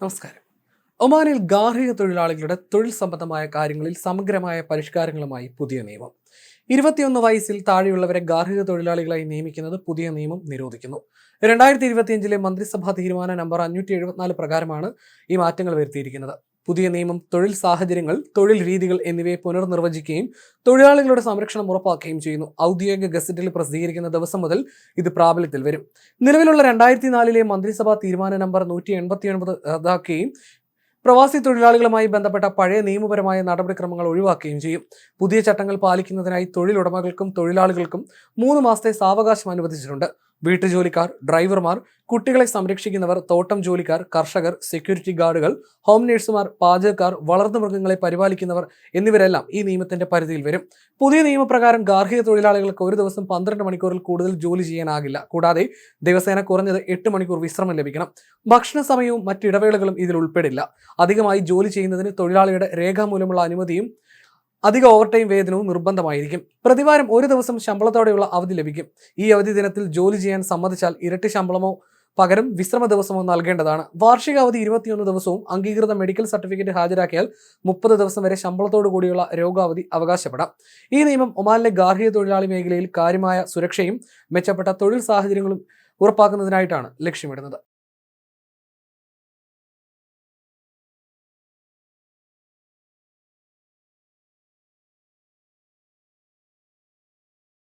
നമസ്കാരം. ഒമാനിൽ ഗാർഹിക തൊഴിലാളികളുടെ തൊഴിൽ സംബന്ധമായ കാര്യങ്ങളിൽ സമഗ്രമായ പരിഷ്കാരങ്ങളുമായി പുതിയ നിയമം. ഇരുപത്തിയൊന്ന് വയസ്സിൽ താഴെയുള്ളവരെ ഗാർഹിക തൊഴിലാളികളായി നിയമിക്കുന്നത് പുതിയ നിയമം നിരോധിക്കുന്നു. രണ്ടായിരത്തി ഇരുപത്തിയഞ്ചിലെ മന്ത്രിസഭാ തീരുമാന നമ്പർ അഞ്ഞൂറ്റി എഴുപത്തിനാല് പ്രകാരമാണ് ഈ മാറ്റങ്ങൾ വരുത്തിയിരിക്കുന്നത്. പുതിയ നിയമം തൊഴിൽ സാഹചര്യങ്ങൾ തൊഴിൽ രീതികൾ എന്നിവയെ പുനർനിർവചിക്കുകയും തൊഴിലാളികളുടെ സംരക്ഷണം ഉറപ്പാക്കുകയും ചെയ്യുന്നു. ഔദ്യോഗിക ഗസറ്റിൽ പ്രസിദ്ധീകരിക്കുന്ന ദിവസം മുതൽ ഇത് പ്രാബല്യത്തിൽ വരും. നിലവിലുള്ള രണ്ടായിരത്തി നാലിലെ മന്ത്രിസഭാ തീരുമാന നമ്പർ നൂറ്റി എൺപത്തി ഒൻപത് റദ്ദാക്കുകയും പ്രവാസി തൊഴിലാളികളുമായി ബന്ധപ്പെട്ട പഴയ നിയമപരമായ നടപടിക്രമങ്ങൾ ഒഴിവാക്കുകയും ചെയ്യും. പുതിയ ചട്ടങ്ങൾ പാലിക്കുന്നതിനായി തൊഴിലുടമകൾക്കും തൊഴിലാളികൾക്കും മൂന്ന് മാസത്തെ സാവകാശം അനുവദിച്ചിട്ടുണ്ട്. വീട്ടുജോലിക്കാർ ഡ്രൈവർമാർ കുട്ടികളെ സംരക്ഷിക്കുന്നവർ തോട്ടം ജോലിക്കാർ കർഷകർ സെക്യൂരിറ്റി ഗാർഡുകൾ ഹോം നഴ്സുമാർ പാചകക്കാർ വളർന്നു മൃഗങ്ങളെ പരിപാലിക്കുന്നവർ എന്നിവരെല്ലാം ഈ നിയമത്തിന്റെ പരിധിയിൽ വരും. പുതിയ നിയമപ്രകാരം ഗാർഹിക തൊഴിലാളികൾക്ക് ഒരു ദിവസം പന്ത്രണ്ട് മണിക്കൂറിൽ കൂടുതൽ ജോലി ചെയ്യാനാകില്ല. കൂടാതെ ദിവസേന കുറഞ്ഞത് എട്ട് മണിക്കൂർ വിശ്രമം ലഭിക്കണം. ഭക്ഷണ സമയവും മറ്റിടവേളകളും ഇതിൽ ഉൾപ്പെടില്ല. അധികമായി ജോലി ചെയ്യുന്നതിന് തൊഴിലാളിയുടെ രേഖാമൂലമുള്ള അനുമതിയും അധിക ഓവർ ടൈം വേതനവും നിർബന്ധമായിരിക്കും. പ്രതിവാരം ഒരു ദിവസം ശമ്പളത്തോടെയുള്ള അവധി ലഭിക്കും. ഈ അവധി ദിനത്തിൽ ജോലി ചെയ്യാൻ സമ്മതിച്ചാൽ ഇരട്ടി ശമ്പളമോ പകരം വിശ്രമ ദിവസമോ നൽകേണ്ടതാണ്. വാർഷിക അവധി ഇരുപത്തിയൊന്ന് ദിവസവും അംഗീകൃത മെഡിക്കൽ സർട്ടിഫിക്കറ്റ് ഹാജരാക്കിയാൽ മുപ്പത് ദിവസം വരെ ശമ്പളത്തോടു കൂടിയുള്ള രോഗാവധി അവകാശപ്പെടാം. ഈ നിയമം ഒമാനിലെ ഗാർഹിക തൊഴിലാളി മേഖലയിൽ കാര്യമായ സുരക്ഷയും മെച്ചപ്പെട്ട തൊഴിൽ സാഹചര്യങ്ങളും ഉറപ്പാക്കുന്നതിനായിട്ടാണ് ലക്ഷ്യമിടുന്നത്.